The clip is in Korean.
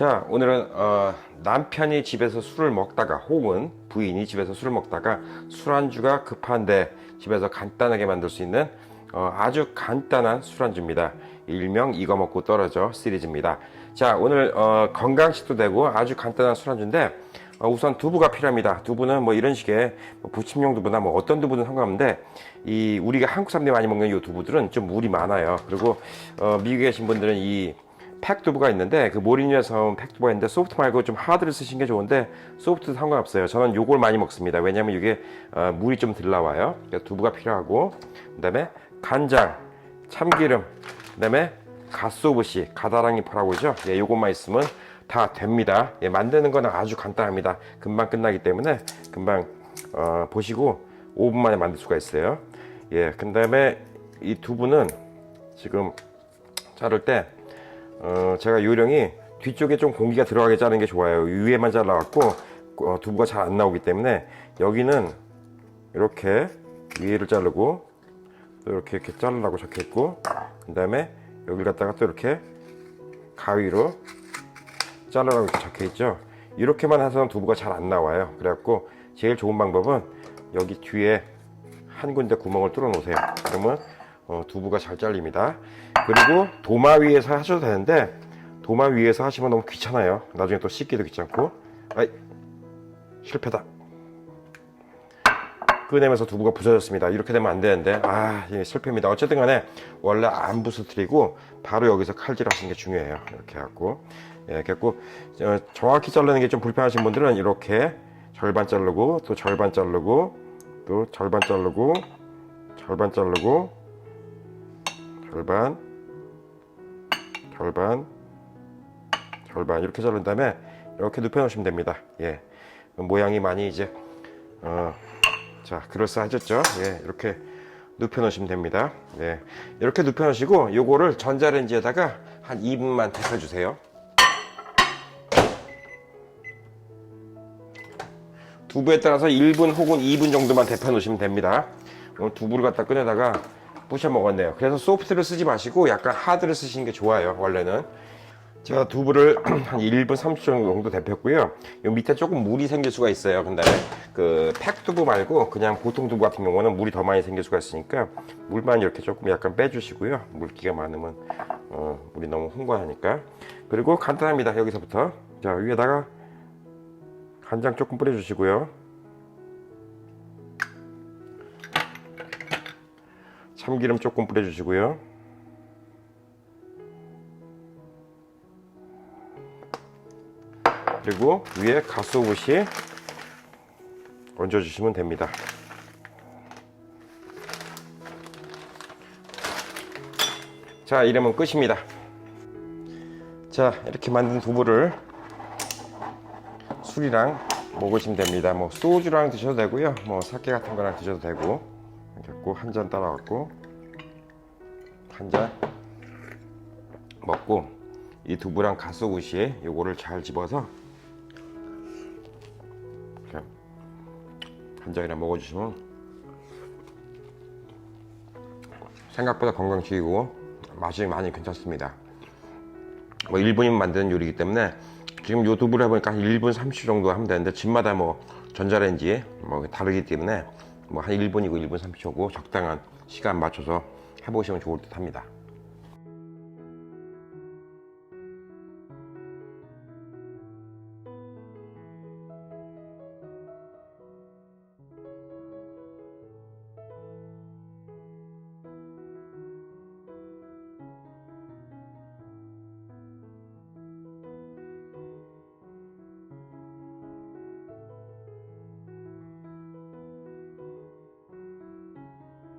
자, 오늘은 어, 남편이 집에서 술을 먹다가 혹은 부인이 집에서 술을 먹다가 술안주가 급한데 집에서 간단하게 만들 수 있는 어, 아주 간단한 술안주입니다. 일명 이거 먹고 떨어져 시리즈입니다. 자, 오늘 어, 건강식도 되고 아주 간단한 술안주인데 어, 우선 두부가 필요합니다. 두부는 뭐 이런 식의 뭐 부침용 두부나 뭐 어떤 두부든 상관없는데 이 우리가 한국 사람들이 많이 먹는 이 두부들은 좀 물이 많아요. 그리고 어, 미국에 계신 분들은 이 팩두부가 있는데 그 모리뉴에서 온 팩두부가 있는데 소프트 말고 좀 하드를 쓰시는 게 좋은데 소프트도 상관없어요. 저는 요걸 많이 먹습니다. 왜냐면 이게 어, 물이 좀덜 나와요. 그러니까 두부가 필요하고 그다음에 간장, 참기름, 그다음에 갓소부시, 가다랑이 파라고 그러죠. 예, 요것만 있으면 다 됩니다. 예, 만드는 거는 아주 간단합니다. 금방 끝나기 때문에 금방 어, 보시고 5분 만에 만들 수가 있어요. 예, 그다음에 이 두부는 지금 자를 때 어, 제가 요령이 뒤쪽에 좀 공기가 들어가게 자르는 게 좋아요. 위에만 잘라갖고 어, 두부가 잘 안 나오기 때문에 여기는 이렇게 위에를 자르고 또 이렇게 이렇게 자르라고 적혀 있고 그 다음에 여기를 갖다가 또 이렇게 가위로 자르라고 이렇게 적혀 있죠. 이렇게만 해서는 두부가 잘 안 나와요. 그래갖고 제일 좋은 방법은 여기 뒤에 한 군데 구멍을 뚫어 놓으세요. 그러면 어, 두부가 잘 잘립니다. 그리고 도마 위에서 하셔도 되는데 도마 위에서 하시면 너무 귀찮아요. 나중에 또 씻기도 귀찮고. 아이 실패다. 꺼내면서 두부가 부서졌습니다. 이렇게 되면 안 되는데 아 이게 실패입니다. 어쨌든 간에 원래 안 부서뜨리고 바로 여기서 칼질 하시는 게 중요해요. 이렇게 해갖고 예, 그래갖고 어, 정확히 자르는 게 좀 불편하신 분들은 이렇게 절반 자르고 또 절반 자르고 또 절반 자르고 절반 자르고 절반 절반 절반 이렇게 자른 다음에 이렇게 눕혀 놓으시면 됩니다. 예, 모양이 많이 이제 어, 자 그럴싸하셨죠? 예, 이렇게 눕혀 놓으시면 됩니다. 예, 이렇게 눕혀 놓으시고 요거를 전자레인지에다가 한 2분만 데펴 주세요. 두부에 따라서 1분 혹은 2분 정도만 데펴 놓으시면 됩니다. 오늘 두부를 갖다 꺼내다가 부셔 먹었네요. 그래서 소프트를 쓰지 마시고 약간 하드를 쓰시는 게 좋아요. 원래는. 제가 두부를 한 1분 30초 정도 데폈고요. 이 밑에 조금 물이 생길 수가 있어요. 근데 그 팩두부 말고 그냥 보통 두부 같은 경우는 물이 더 많이 생길 수가 있으니까 물만 이렇게 조금 약간 빼주시고요. 물기가 많으면 어, 물이 너무 흥건하니까. 그리고 간단합니다. 여기서부터 자 위에다가 간장 조금 뿌려주시고요. 참기름 조금 뿌려주시고요. 그리고 위에 가스오부시 얹어주시면 됩니다. 자, 이러면 끝입니다. 자, 이렇게 만든 두부를 술이랑 먹으시면 됩니다. 뭐 소주랑 드셔도 되고요. 뭐 사케 같은 거랑 드셔도 되고. 이렇게 한잔 따라갖고 한 잔 먹고 이 두부랑 가스오부시에 요거를 잘 집어서 한 잔이랑 먹어주시면 생각보다 건강식이고 맛이 많이 괜찮습니다. 뭐 1분이면 만드는 요리이기 때문에 지금 요 두부를 해보니까 한 1분 30초 정도 하면 되는데 집마다 뭐 전자레인지 뭐 다르기 때문에 뭐 한 1분이고 1분 30초고 적당한 시간 맞춰서 해보시면 좋을 듯 합니다.